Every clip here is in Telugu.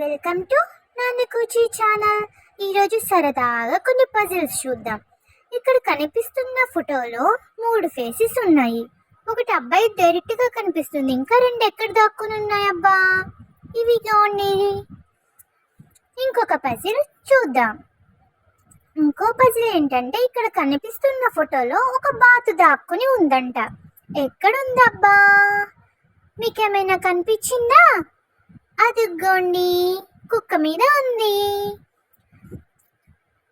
వెల్కమ్ టు నాన్నకూచి ఛానల్ ఈరోజు సరదాగా కొన్ని పజిల్స్ చూద్దాం. ఇక్కడ కనిపిస్తున్న ఫోటోలో మూడు ఫేసెస్ ఉన్నాయి. ఒకటి అబ్బాయి డైరెక్ట్గా కనిపిస్తుంది. ఇంకా రెండు ఎక్కడ దాక్కుని ఉన్నాయి అబ్బా? ఇవి చూడండి ఇంకొక పజిల్ చూద్దాం. ఇంకో పజిల్ ఏంటంటే ఇక్కడ కనిపిస్తున్న ఫోటోలో ఒక బాతు దాక్కుని ఉందంట. ఎక్కడుందబ్బా మీకేమైనా కనిపించిందా? అదిగోండి కుక్క మీద ఉంది.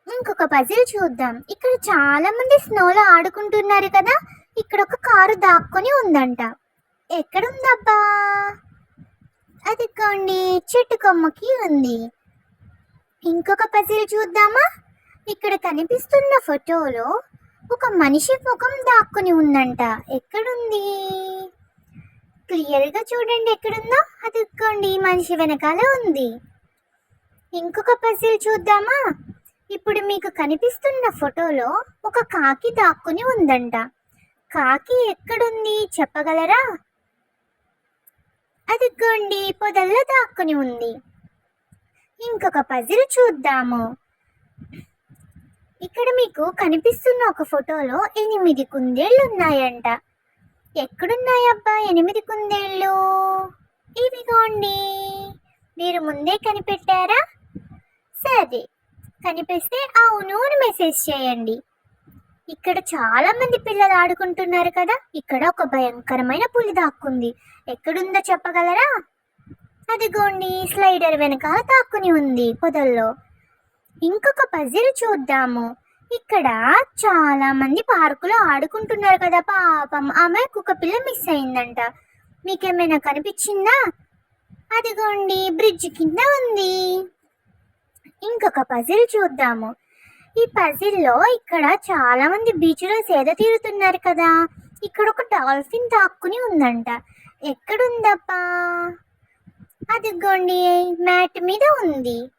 ఇంకొక పజిల్ చూద్దాం. ఇక్కడ చాలా మంది స్నోలో ఆడుకుంటున్నారు కదా ఇక్కడ ఒక కారు దాక్కొని ఉందంట. ఎక్కడుందబ్బా? అదిగోండి చెట్టు కొమ్మకి ఉంది. ఇంకొక పజిల్ చూద్దామా? ఇక్కడ కనిపిస్తున్న ఫోటోలో ఒక మనిషి ముఖం దాక్కుని ఉందంట. ఎక్కడుంది? క్లియర్గా చూడండి ఎక్కడుందో. అదుక్కోండి మనిషి వెనకాల ఉంది. ఇంకొక పజిల్ చూద్దామా? ఇప్పుడు మీకు కనిపిస్తున్న ఫోటోలో ఒక కాకి దాక్కుని ఉందంట. కాకి ఎక్కడుంది? చెప్పగలరా? అదిగోండి పొదల్లో దాక్కుని ఉంది. ఇంకొక పజిల్ చూద్దాము. ఇక్కడ మీకు కనిపిస్తున్న ఒక ఫోటోలో ఎనిమిది కుందేళ్ళు ఉన్నాయంట ఎక్కడున్నాయబ్బా? ఎనిమిది కుందేళ్ళు ఇవిగోండి. మీరు ముందే కనిపెట్టారా? సరే. కనిపిస్తే అవును అని మెసేజ్ చేయండి. ఇక్కడ చాలా మంది పిల్లలు ఆడుకుంటున్నారు కదా. ఇక్కడ ఒక భయంకరమైన పులి దాక్కుంది. ఎక్కడుందో చెప్పగలరా? అదిగోండి స్లైడర్ వెనకాల దాక్కుని ఉంది పొదల్లో. ఇంకొక పజిల్ చూద్దాము. ఇక్కడ చాలా మంది పార్కులో ఆడుకుంటున్నారు కదా పాపం. ఆమె కుక్క పిల్ల మిస్ అయిందంట. మీకేమైనా కనిపించిందా? అదిగోండి బ్రిడ్జ్ కింద ఉంది. ఇంకొక పజిల్ చూద్దాము. ఈ పజిల్లో ఇక్కడ చాలా మంది బీచ్లో సేద తీరుతున్నారు కదా. ఇక్కడ ఒక డాల్ఫిన్ తాక్కుని ఉందంట. ఎక్కడుందప్పా? అదిగోండి మ్యాట్ మీద ఉంది.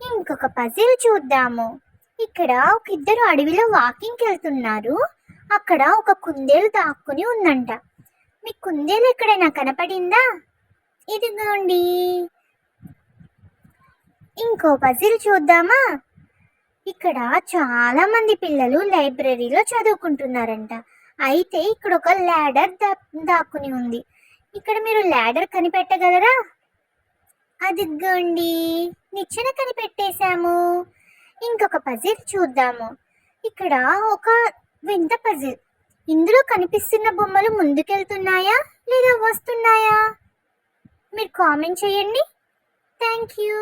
ఇంకొక పజిల్ చూద్దాము. ఇక్కడ ఒక ఇద్దరు అడవిలో వాకింగ్కి వెళ్తున్నారు. అక్కడ ఒక కుందేలు దాక్కుని ఉందంట. మీ కుందేలు ఎక్కడైనా కనపడిందా? ఇదిగోండి. ఇంకో పజిల్ చూద్దామా? ఇక్కడ చాలా మంది పిల్లలు లైబ్రరీలో చదువుకుంటున్నారంట. అయితే ఇక్కడ ఒక ల్యాడర్ దా దాక్కుని ఉంది. ఇక్కడ మీరు ల్యాడర్ కనిపెట్టగలరా? అదిగోండి. నిచ్చెన కనిపెట్టేశాము. ఇంకొక పజిల్ చూద్దాము. ఇక్కడ ఒక వింత పజిల్ ఇందులో కనిపిస్తున్న బొమ్మలు ముందుకెళ్తున్నాయా లేదా వస్తున్నాయా? మీరు కామెంట్ చేయండి. Thank you